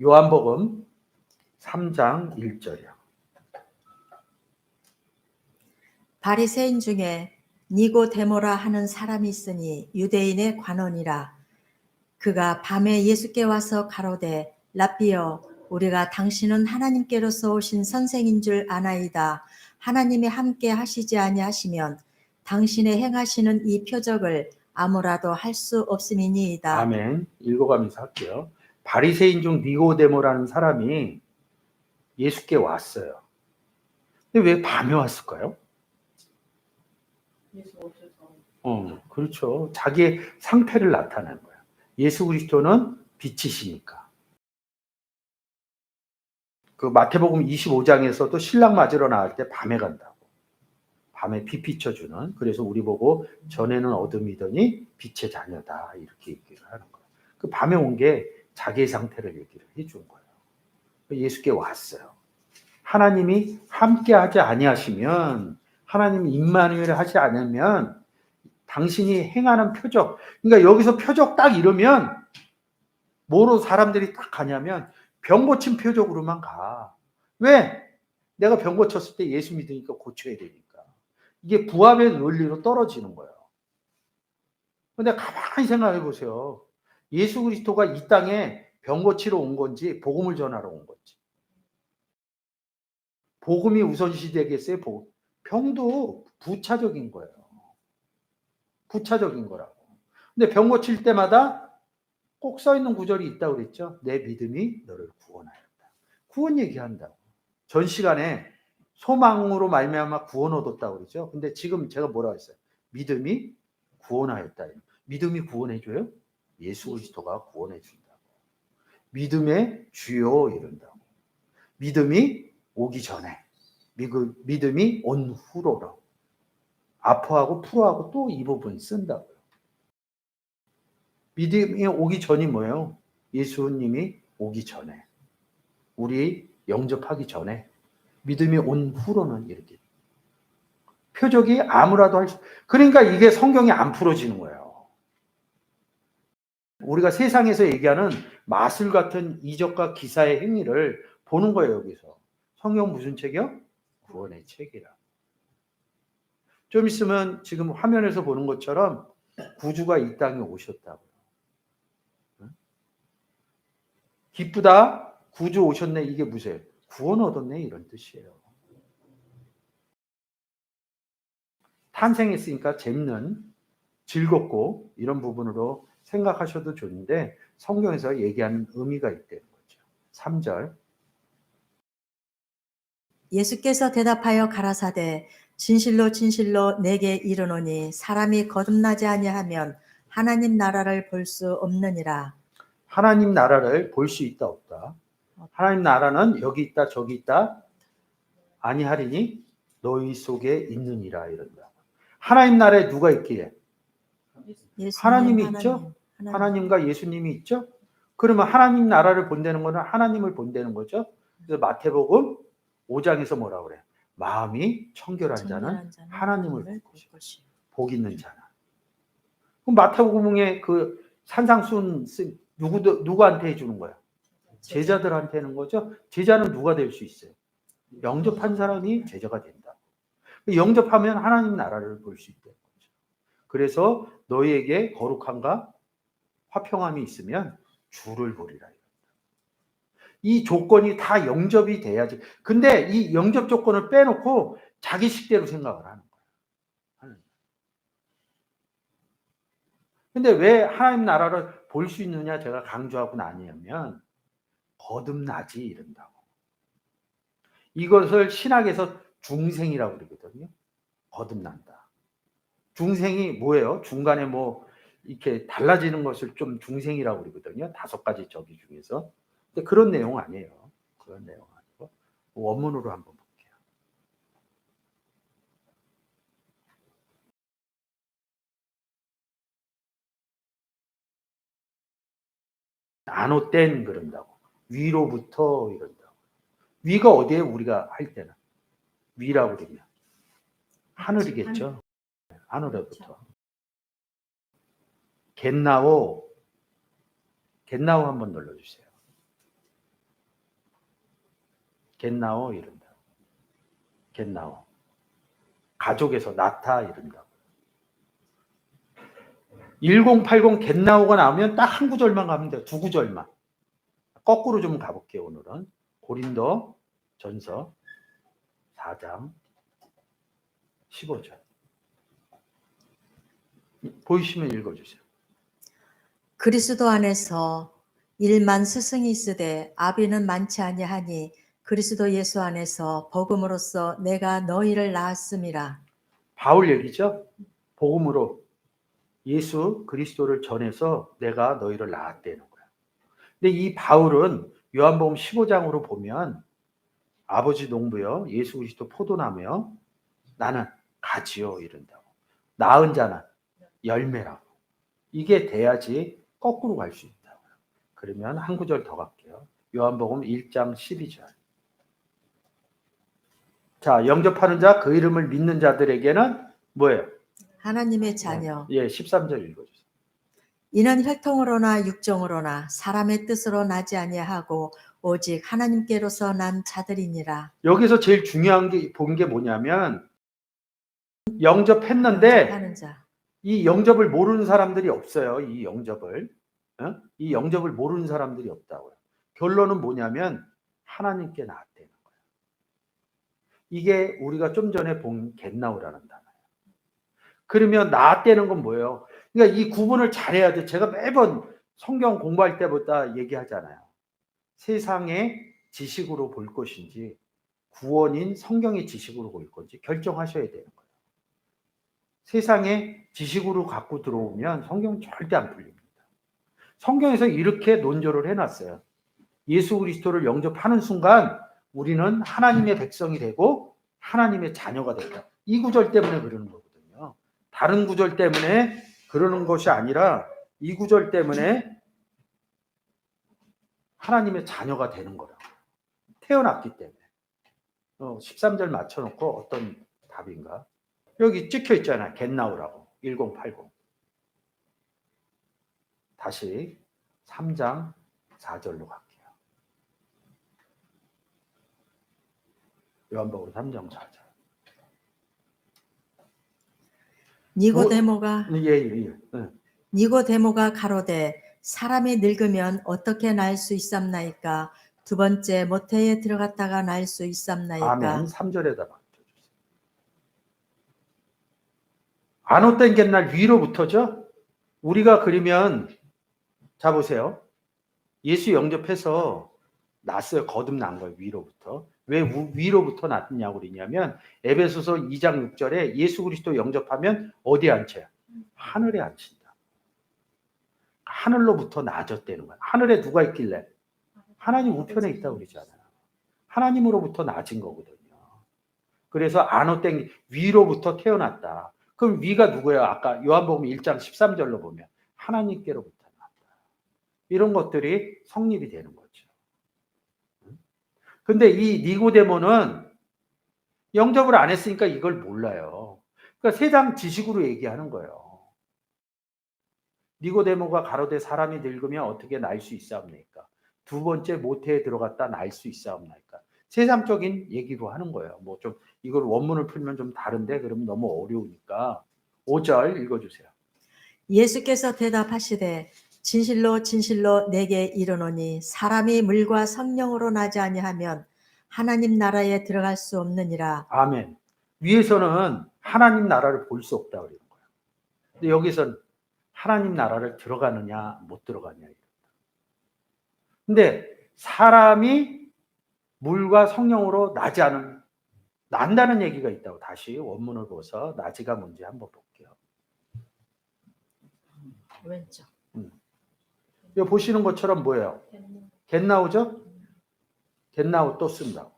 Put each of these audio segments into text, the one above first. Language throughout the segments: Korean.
요한복음 3장 1절이요. 바리새인 중에 니고데모라 하는 사람이 있으니 유대인의 관원이라 그가 밤에 예수께 와서 가로되 라비여 우리가 당신은 하나님께로서 오신 선생인 줄 아나이다 하나님이 함께 하시지 아니하시면 당신의 행하시는 이 표적을 아무라도 할 수 없음이니이다 아멘. 읽어가면서 할게요. 바리새인 중 니고데모라는 사람이 예수께 왔어요. 근데 왜 밤에 왔을까요? 어, 그렇죠. 자기의 상태를 나타내는 거예요. 예수 그리스도는 빛이시니까. 그 마태복음 25장에서도 신랑 맞으러 나갈 때 밤에 간다고. 밤에 빛 비춰주는. 그래서 우리 보고 전에는 어둠이더니 빛의 자녀다. 이렇게 얘기를 하는 거예요. 그 밤에 온 게 자기의 상태를 얘기를 해준 거예요. 예수께 왔어요. 하나님이 함께 하지 아니하시면 하나님이 임마누엘 하지 않으면 당신이 행하는 표적 그러니까 여기서 표적 딱 이러면 뭐로 사람들이 딱 가냐면 병 고친 표적으로만 가. 왜? 내가 병 고쳤을 때 예수 믿으니까 고쳐야 되니까. 이게 부합의 논리로 떨어지는 거예요. 근데 가만히 생각해 보세요. 예수 그리스도가 이 땅에 병 고치러 온 건지 복음을 전하러 온 건지. 복음이 우선시 되겠어요? 복음. 병도 부차적인 거예요. 부차적인 거라고. 근데 병 고칠 때마다 꼭 써 있는 구절이 있다고 그랬죠. 내 믿음이 너를 구원하였다. 구원 얘기한다고. 전 시간에 소망으로 말미암아 구원 얻었다고 그러죠. 근데 지금 제가 뭐라고 했어요? 믿음이 구원하였다. 믿음이 구원해 줘요? 예수 그리스도가 구원해 준다고. 믿음의 주요 이른다고. 믿음이 오기 전에 믿음이 온 후로로 아파하고 풀어하고 또 이 부분 쓴다고요. 믿음이 오기 전이 뭐예요? 예수님이 오기 전에 우리 영접하기 전에 믿음이 온 후로는 이렇게 표적이 아무라도 할 수, 그러니까 이게 성경이 안 풀어지는 거예요. 우리가 세상에서 얘기하는 마술 같은 이적과 기사의 행위를 보는 거예요, 여기서. 성경 무슨 책이요? 구원의 책이라. 좀 있으면 지금 화면에서 보는 것처럼 구주가 이 땅에 오셨다고요. 기쁘다. 구주 오셨네. 이게 무슨 구원 얻었네 이런 뜻이에요. 탄생했으니까 재밌는 즐겁고 이런 부분으로 생각하셔도 좋은데 성경에서 얘기하는 의미가 있다는 거죠. 3절 예수께서 대답하여 가라사대 진실로 진실로 내게 이르노니 사람이 거듭나지 아니하면 하나님 나라를 볼 수 없느니라. 하나님 나라를 볼 수 있다 없다. 하나님 나라는 여기 있다 저기 있다 아니하리니 너희 속에 있느니라 이런다. 하나님 나라에 누가 있기에? 예수님, 하나님이 있죠? 하나님. 하나님과 예수님이 있죠? 그러면 하나님 나라를 본다는 거는 하나님을 본다는 거죠. 그래서 마태복음 5장에서 뭐라 그래? 마음이 청결한 자는 하나님을 볼 것이요. 것이요. 복 있는 자는. 그럼 마태복음에 그 산상순 쓴 누구 누구한테 해주는 거야? 제자들한테 는 거죠. 제자는 누가 될 수 있어요? 영접한 사람이 제자가 된다. 영접하면 하나님 나라를 볼 수 있다는 거죠. 그래서 너희에게 거룩함과 화평함이 있으면 주를 보리라. 이 조건이 다 영접이 돼야지. 근데 이 영접 조건을 빼놓고 자기 식대로 생각을 하는 거야. 근데 왜 하나님 나라를 볼 수 있느냐 제가 강조하고 나뉘면 거듭나지 이른다고. 이것을 신학에서 중생이라고 그러거든요. 거듭난다. 중생이 뭐예요? 중간에 뭐 이렇게 달라지는 것을 좀 중생이라고 그러거든요. 다섯 가지 저기 중에서. 근데 그런 내용 아니에요. 그런 내용 아니고 원문으로 한번 볼게요. 나노땐 그런다고. 위로부터 이런다고. 위가 어디에 우리가 할 때는 위라고 그러면 하늘이겠죠. 하늘로부터. 겟나오 겟나오 한번 눌러주세요. 겟나오 이른다. 겟나오. 가족에서 나타 이른다. 1080 겟나오가 나오면 딱 한 구절만 가면 돼요. 두 구절만. 거꾸로 좀 가볼게요, 오늘은. 고린도 전서 4장 15절. 보이시면 읽어주세요. 그리스도 안에서 일만 스승이 있으되 아비는 많지 아니하니 그리스도 예수 안에서 복음으로써 내가 너희를 낳았음이라. 바울 얘기죠. 복음으로 예수 그리스도를 전해서 내가 너희를 낳았다는 거야. 근데 이 바울은 요한복음 15장으로 보면 아버지 농부여 예수 그리스도 포도나무여 나는 가지요 이른다고. 낳은 자는 열매라고. 이게 돼야지 거꾸로 갈 수 있다고. 그러면 한 구절 더 갈게요. 요한복음 1장 12절. 자, 영접하는 자, 그 이름을 믿는 자들에게는 뭐예요? 하나님의 자녀. 예, 13절 읽어주세요. 이는 혈통으로나 육정으로나 사람의 뜻으로 나지 아니하고 오직 하나님께로서 난 자들이니라. 여기서 제일 중요한 게 본 게 뭐냐면 영접했는데 하는 자. 이 영접을 모르는 사람들이 없어요. 이 영접을 어? 이 영접을 모르는 사람들이 없다고요. 결론은 뭐냐면 하나님께 나왔다는 거예요. 이게 우리가 좀 전에 본 겟나우라는 단어예요. 그러면 나왔다는 건 뭐예요? 그러니까 이 구분을 잘해야 돼. 제가 매번 성경 공부할 때보다 얘기하잖아요. 세상의 지식으로 볼 것인지 구원인 성경의 지식으로 볼 건지 결정하셔야 되는 거예요. 세상의 지식으로 갖고 들어오면 성경 절대 안 풀립니다. 성경에서 이렇게 논조를 해놨어요. 예수 그리스도를 영접하는 순간 우리는 하나님의 백성이 되고 하나님의 자녀가 된다. 이 구절 때문에 그러는 거거든요. 다른 구절 때문에 그러는 것이 아니라 이 구절 때문에 하나님의 자녀가 되는 거라고. 태어났기 때문에. 어, 13절 맞춰놓고 어떤 답인가? 여기 찍혀 있잖아요. 겟나우라고. 1080. 다시 3장 4절로 갈게요. 요한복음 3장 4절. 니고데모가 예, 예, 예. 예. 니고데모가 가로되 사람이 늙으면 어떻게 날 수 있삼나이까 두 번째 모태에 들어갔다가 날 수 있삼나이까 아멘. 3절에다 맞춰주세요. 안옷 땡긴 날 위로부터죠? 우리가 그러면 자 보세요. 예수 영접해서 났어요. 거듭난 거예요. 위로부터. 왜 우- 위로부터 났냐고 그러냐면 에베소서 2장 6절에 예수 그리스도 영접하면 어디에 앉혀요? 하늘에 앉힌다. 하늘로부터 낮았다는 거야. 하늘에 누가 있길래? 하나님 우편에 있다고 그러잖아요. 하나님으로부터 낮은 거거든요. 그래서 안호땡 위로부터 태어났다. 그럼 위가 누구예요? 아까 요한복음 1장 13절로 보면 하나님께로부터 났다. 이런 것들이 성립이 되는 거죠. 근데 이 니고데모는 영접을 안 했으니까 이걸 몰라요. 그러니까 세상 지식으로 얘기하는 거예요. 니고데모가 가로되 사람이 늙으면 어떻게 날 수 있사옵나이까? 두 번째 모태에 들어갔다 날 수 있사옵나이까? 세상적인 얘기로 하는 거예요. 뭐 좀 이걸 원문을 풀면 좀 다른데 그러면 너무 어려우니까 5절 읽어주세요. 예수께서 대답하시되 진실로 진실로 내게 이르노니 사람이 물과 성령으로 나지 아니하면 하나님 나라에 들어갈 수 없느니라 아멘. 위에서는 하나님 나라를 볼 수 없다 그러는 거예요. 근데 여기서는 하나님 나라를 들어가느냐 못 들어가냐. 이런 근데 사람이 물과 성령으로 나지 않은 난다는 얘기가 있다고 다시 원문을 보서 나지가 뭔지 한번 볼게요. 왼쪽 여기 보시는 것처럼 뭐예요? 겟 나오죠? 겟 나오 또 쓴다고.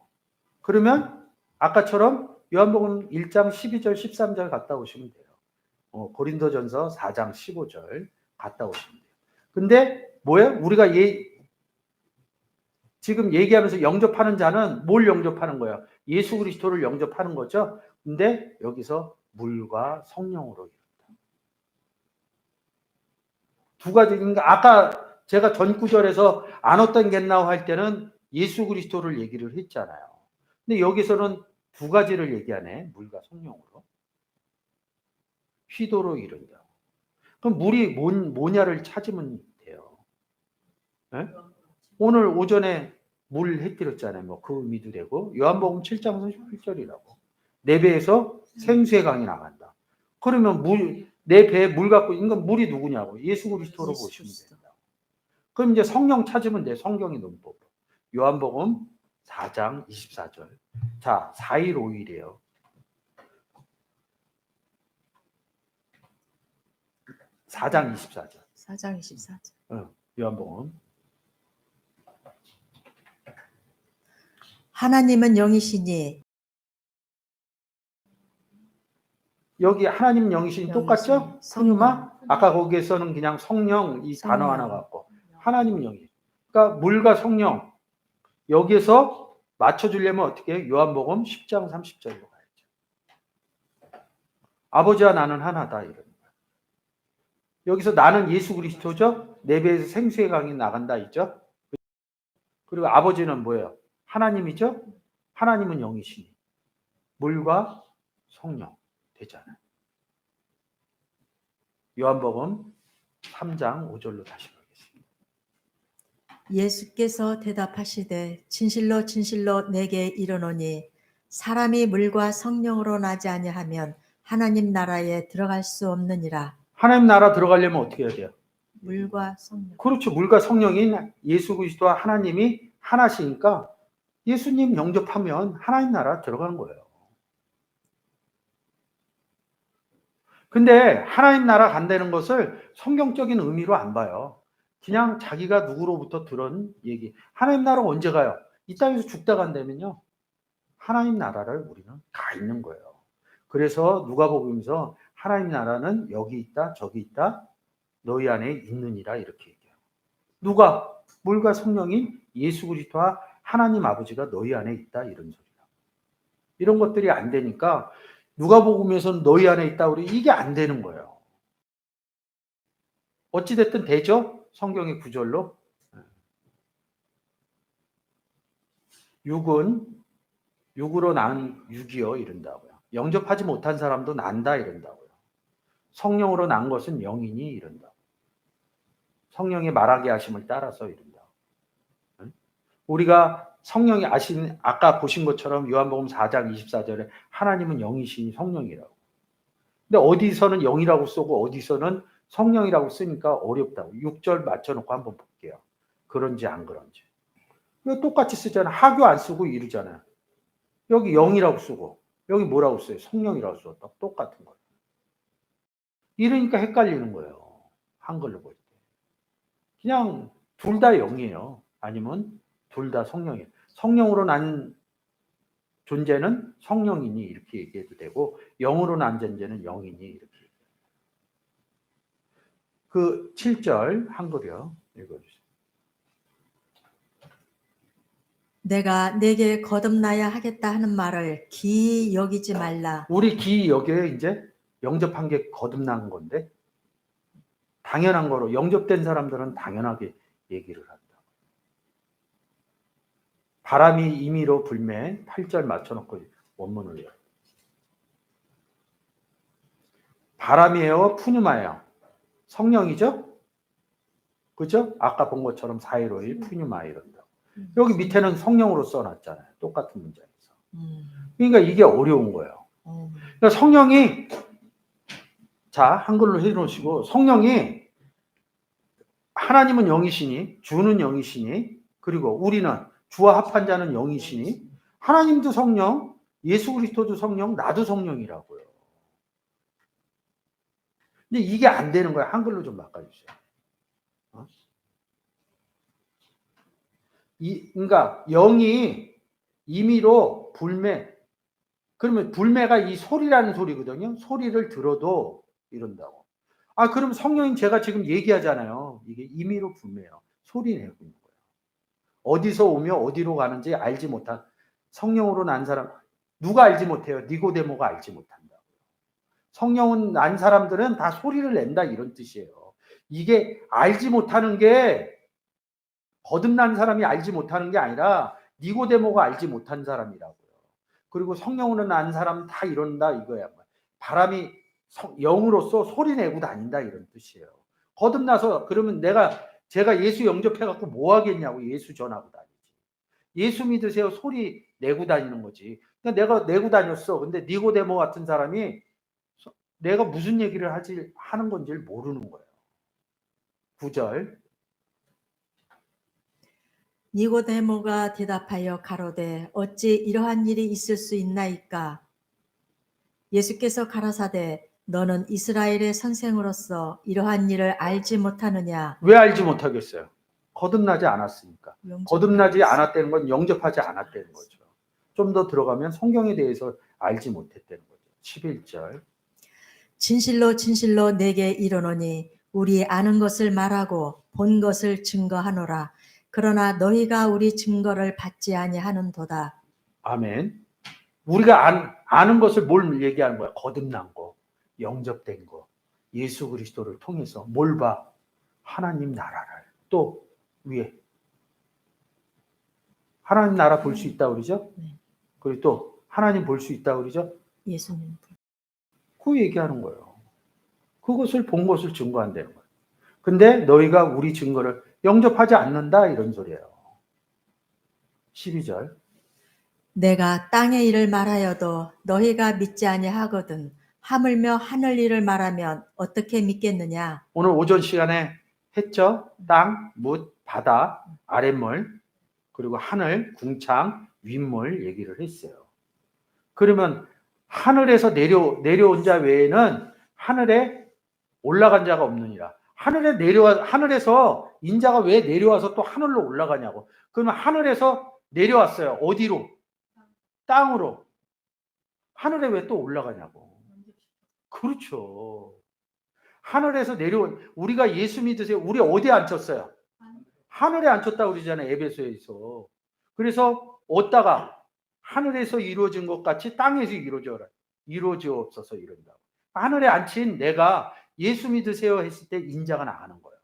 그러면 아까처럼 요한복음 1장 12절 13절 갔다 오시면 돼요. 어, 고린도전서 4장 15절 갔다 오시면 돼요. 근데 뭐예요? 우리가 예, 지금 얘기하면서 영접하는 자는 뭘 영접하는 거예요? 예수 그리스도를 영접하는 거죠. 근데 여기서 물과 성령으로 이룬다. 두 가지 그러니까 아까 제가 전 구절에서 안 어떤 겟나우 할 때는 예수 그리스도를 얘기를 했잖아요. 근데 여기서는 두 가지를 얘기하네. 물과 성령으로. 휘도로 이른다. 그럼 물이 뭔, 뭐냐를 찾으면 돼요. 예? 오늘 오전에 물 해드렸잖아요. 뭐 그 의미도 되고 요한복음 7장 38절이라고. 내 배에서 생수의 강이 나간다. 그러면 물 내 배에 물 갖고 있는 건 물이 누구냐고 예수 그리스도로 보시면. 된다. 그럼 이제 성령 찾으면 돼. 성경의 논법. 요한복음 4장 24절. 자, 4일 5일이에요. 사장 24절. 4장 24절. 요한복음. 하나님은 영이시니 여기 하나님 영이신 똑같죠? 성유마? 아까 거기에서는 그냥 성령 이 단어. 하나 갖고 하나님은 영이. 그러니까 물과 성령 여기에서 맞춰주려면 어떻게 해요? 요한복음 10장 30절로 가야죠. 아버지와 나는 하나다 이런 거예요. 여기서 나는 예수 그리스도죠. 내 배에서 생수의 강이 나간다 있죠. 그리고 아버지는 뭐예요? 하나님이죠. 하나님은 영이시니 물과 성령 되잖아요. 요한복음 3장 5절로 다시 가겠습니다. 예수께서 대답하시되 진실로 진실로 내게 이르노니 사람이 물과 성령으로 나지 아니하면 하나님 나라에 들어갈 수 없느니라. 하나님 나라 들어가려면 어떻게 해야 돼요? 물과 성령. 그렇죠. 물과 성령인 예수 그리스도와 하나님이 하나시니까 예수님 영접하면 하나님 나라 들어가는 거예요. 근데 하나님 나라 간다는 것을 성경적인 의미로 안 봐요. 그냥 자기가 누구로부터 들은 얘기. 하나님 나라 언제 가요? 이 땅에서 죽다 간다면요. 하나님 나라를 우리는 가 있는 거예요. 그래서 누가복음에서 하나님 나라는 여기 있다, 저기 있다, 너희 안에 있느니라 이렇게 얘기해요. 누가 물과 성령인 예수 그리스도와 하나님 아버지가 너희 안에 있다 이런 소리야. 이런 것들이 안 되니까 누가복음에서는 너희 안에 있다 우리 이게 안 되는 거예요. 어찌 됐든 되죠? 성경의 구절로. 육은 육으로 난 육이요 이른다고요. 영접하지 못한 사람도 난다 이른다고요. 성령으로 난 것은 영이니 이른다. 성령의 말하게 하심을 따라서 이른다. 응? 우리가 성령이 아신 아까 보신 것처럼 요한복음 4장 24절에 하나님은 영이시니 성령이라고. 근데 어디서는 영이라고 쓰고 어디서는 성령이라고 쓰니까 어렵다고. 6절 맞춰 놓고 한번 볼게요. 그런지 안 그런지. 왜 똑같이 쓰잖아. 하교 안 쓰고 이르잖아요. 여기 영이라고 쓰고 여기 뭐라고 써요? 성령이라고 써. 똑같은 거예요. 이러니까 헷갈리는 거예요. 한글로 볼 때. 그냥 둘 다 영이에요. 아니면 둘 다 성령이에요. 성령으로 난 존재는 성령이니 이렇게 얘기해도 되고 영으로 난 존재는 영이니 이렇게. 그 7절 한글이요. 읽어주세요. 내가 내게 거듭나야 하겠다 하는 말을 기 여기지 말라. 우리 기 여기에 이제 영접한 게 거듭난 건데 당연한 거로 영접된 사람들은 당연하게 얘기를 한다. 바람이 임의로 불매 8절 맞춰놓고 원문을 해요. 바람이에요, 푸뉴마예요. 성령이죠? 그죠? 아까 본 것처럼 415일 푸뉴마 이런다. 여기 밑에는 성령으로 써놨잖아요. 똑같은 문장에서. 음, 그러니까 이게 어려운 거예요. 음, 그러니까 성령이 자 한글로 해놓으시고 성령이 하나님은 영이시니 주는 영이시니 그리고 우리는 주와 합한 자는 영이시니 하나님도 성령 예수 그리스도도 성령 나도 성령이라고요. 근데 이게 안 되는 거야 한글로 좀 바꿔주세요. 어? 이 그러니까 영이 임의로 불매 그러면 불매가 이 소리라는 소리거든요. 소리를 들어도 이런다고. 아, 그럼 성령인 제가 지금 얘기하잖아요. 이게 임의로 불매요. 소리 내고 있는 거예요. 어디서 오며 어디로 가는지 알지 못한 성령으로 난 사람 누가 알지 못해요? 니고데모가 알지 못한다고요. 성령은 난 사람들은 다 소리를 낸다 이런 뜻이에요. 이게 알지 못하는 게 거듭난 사람이 알지 못하는 게 아니라 니고데모가 알지 못한 사람이라고요. 그리고 성령으로 난 사람 다 이런다 이거야. 바람이 성- 영으로서 소리 내고 다닌다 이런 뜻이에요. 거듭나서 그러면 내가 제가 예수 영접해 갖고 뭐 하겠냐고 예수 전하고 다니지. 예수 믿으세요 소리 내고 다니는 거지. 그러니까 내가 내고 다녔어. 근데 니고데모 같은 사람이 소- 내가 무슨 얘기를 하지 하는 건지를 모르는 거예요. 9절 니고데모가 대답하여 가로되 어찌 이러한 일이 있을 수 있나이까 예수께서 가라사대 너는 이스라엘의 선생으로서 이러한 일을 알지 못하느냐 왜 알지 못하겠어요? 거듭나지 않았으니까. 거듭나지 않았다는 건 영접하지 않았다는 거죠. 좀 더 들어가면 성경에 대해서 알지 못했다는 거죠. 11절. 진실로 진실로 내게 이르노니 우리 아는 것을 말하고 본 것을 증거하노라 그러나 너희가 우리 증거를 받지 아니하는도다 아멘. 우리가 안, 아는 것을 뭘 얘기하는 거야? 거듭난 거, 영접된 거, 예수 그리스도를 통해서 뭘 봐? 하나님 나라를 또 위에 하나님 나라 볼 수 있다 그러죠? 네. 그리고 또 하나님 볼 수 있다 그러죠? 예수님 그 얘기하는 거예요. 그것을 본 것을 증거한다는 거예요. 근데 너희가 우리 증거를 영접하지 않는다 이런 소리예요. 12절. 내가 땅의 일을 말하여도 너희가 믿지 아니하거든 하물며 하늘 일을 말하면 어떻게 믿겠느냐 오늘 오전 시간에 했죠. 땅, 묻, 바다, 아랫물, 그리고 하늘, 궁창, 윗물 얘기를 했어요. 그러면 하늘에서 내려 내려온 자 외에는 하늘에 올라간 자가 없느니라. 하늘에 내려와 하늘에서 인자가 왜 내려와서 또 하늘로 올라가냐고. 그러면 하늘에서 내려왔어요. 어디로? 땅으로. 하늘에 왜 또 올라가냐고. 그렇죠. 하늘에서 내려온 우리가 예수 믿으세요. 우리 어디에 앉혔어요? 하늘에 앉혔다 그러잖아요. 에베소에서. 그래서 어디다가 하늘에서 이루어진 것 같이 땅에서 이루어져라. 이루어지옵소서 이런다. 하늘에 앉힌 내가 예수 믿으세요 했을 때 인자가 나가는 거예요.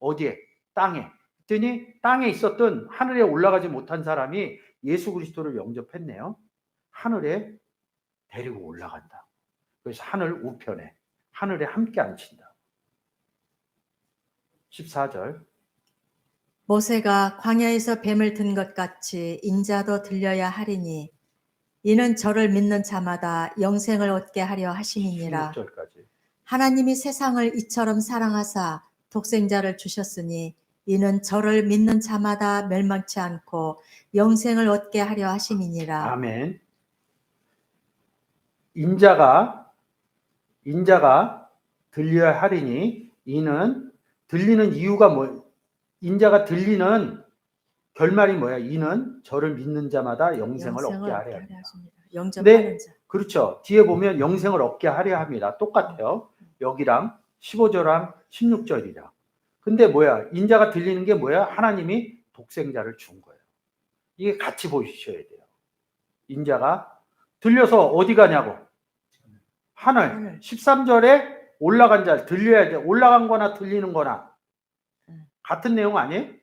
어디에? 땅에. 그랬더니 땅에 있었던 하늘에 올라가지 못한 사람이 예수 그리스도를 영접했네요. 하늘에 데리고 올라간다. 그래서 하늘 우편에 하늘에 함께 앉힌다. 14절. 모세가 광야에서 뱀을 든 것 같이 인자도 들려야 하리니 이는 저를 믿는 자마다 영생을 얻게 하려 하심이니라 16절까지. 하나님이 세상을 이처럼 사랑하사 독생자를 주셨으니 이는 저를 믿는 자마다 멸망치 않고 영생을 얻게 하려 하심이니라 아멘. 인자가 인자가 들려야 하리니 이는 들리는 이유가 뭐 인자가 들리는 결말이 뭐야? 이는 저를 믿는 자마다 영생을 얻게 하려 합니다. 영접하는 자 그렇죠. 뒤에 보면 영생을 얻게 하려 합니다. 똑같아요. 여기랑 15절랑 16절이랑. 근데 뭐야? 인자가 들리는 게 뭐야? 하나님이 독생자를 준 거예요. 이게 같이 보셔야 돼요. 인자가 들려서 어디 가냐고? 하늘. 하늘. 13절에 올라간 자 들려야 돼. 올라간 거나 들리는 거나 음. 같은 내용 아니에요?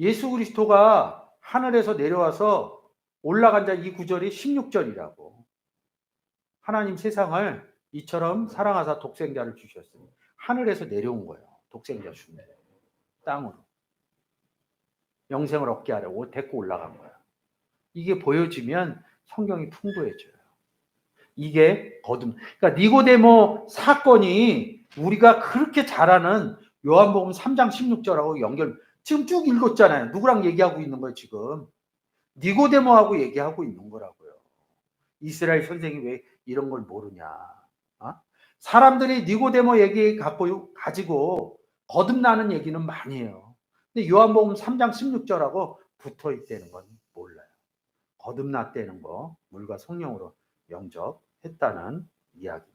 예수 그리스도가 하늘에서 내려와서 올라간 자 이 구절이 16절이라고. 하나님 세상을 이처럼 사랑하사 독생자를 주셨으니 하늘에서 내려온 거예요. 독생자 주는 땅으로. 영생을 얻게 하려고 데리고 올라간 거야. 이게 보여지면 성경이 풍부해져요. 이게 거듭. 그러니까 니고데모 사건이 우리가 그렇게 잘 아는 요한복음 3장 16절하고 연결. 지금 쭉 읽었잖아요. 누구랑 얘기하고 있는 거예요, 지금. 니고데모하고 얘기하고 있는 거라고요. 이스라엘 선생이 왜 이런 걸 모르냐? 어? 사람들이 니고데모 얘기 갖고 가지고 거듭나는 얘기는 많이 해요. 근데 요한복음 3장 16절하고 붙어 있다는 건 몰라요. 거듭났다는 거, 물과 성령으로 영접했다는 이야기입니다.